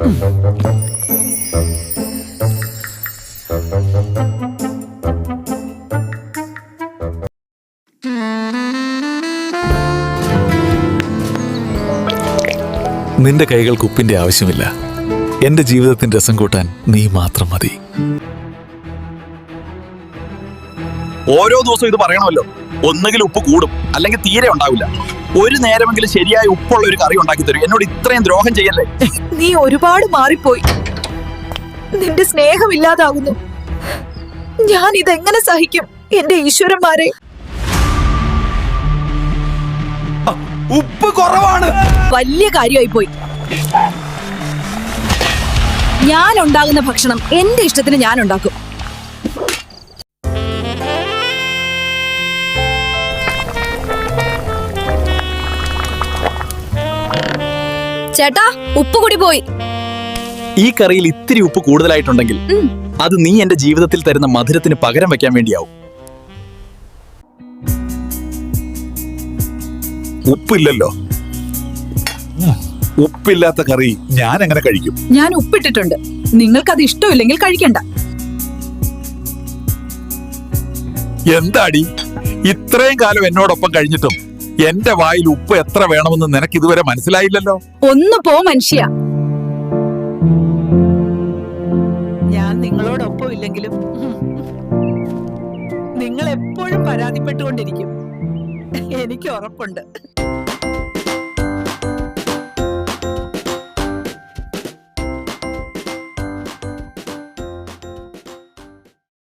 നിന്റെ കൈകൾക്ക് ഉപ്പിന്റെ ആവശ്യമില്ല. എന്റെ ജീവിതത്തിന്റെ രസം കൂട്ടാൻ നീ മാത്രം മതി. ഓരോ ദിവസവും ഇത് പറയണമല്ലോ. ഒന്നുകിൽ ഉപ്പ് കൂടും അല്ലെങ്കിൽ തീരെ ഉണ്ടാവില്ല. ഒരു നേരമെങ്കിലും ശരിയായ ഉപ്പുള്ള ഒരു കറി ഉണ്ടാക്കി തരും. എന്നോട് ഇത്രയും ദ്രോഹം ചെയ്യല്ലേ? നീ ഒരുപാട് മാറിപ്പോയി. നിന്റെ സ്നേഹം സ്നേഹമില്ലാതാകുന്നു ഞാൻ ഇതെങ്ങനെ സഹിക്കും? എന്റെ ഈശ്വരന്മാരെ. ഉപ്പ് കുറവാണ്. വലിയ കാര്യമായി പോയി ഞാൻ ഉണ്ടാകുന്ന ഭക്ഷണം എന്റെ ഇഷ്ടത്തിന് ഞാൻ ഉണ്ടാക്കും ചേട്ടാ ഉപ്പ് കൂടി പോയി. ഈ കറിയിൽ ഇത്തിരി ഉപ്പ് കൂടുതലായിട്ടുണ്ടെങ്കിൽ അത് നീ എന്റെ ജീവിതത്തിൽ തരുന്ന മധുരത്തിന് പകരം വെക്കാൻ വേണ്ടിയാവും. ഉപ്പില്ലല്ലോ. ഉപ്പില്ലാത്ത കറി ഞാൻ എങ്ങനെ കഴിക്കും? ഞാൻ ഉപ്പിട്ടിട്ടുണ്ട്. നിങ്ങൾക്ക് അത് ഇഷ്ടമില്ലെങ്കിൽ കഴിക്കണ്ട. എന്താടി? ഇത്രയും കാലം എന്നോടൊപ്പം കഴിഞ്ഞിട്ടും എന്റെ വായിൽ ഉപ്പ് എത്ര വേണമെന്ന് നിനക്ക് ഇതുവരെ മനസ്സിലായില്ലല്ലോ? ഒന്ന് പോ മനുഷ്യ. ഞാൻ നിങ്ങളോടൊപ്പം ഇല്ലെങ്കിലും നിങ്ങൾ എപ്പോഴും പരാതിപ്പെട്ടുകൊണ്ടിരിക്കും. എനിക്ക് ഉറപ്പുണ്ട്.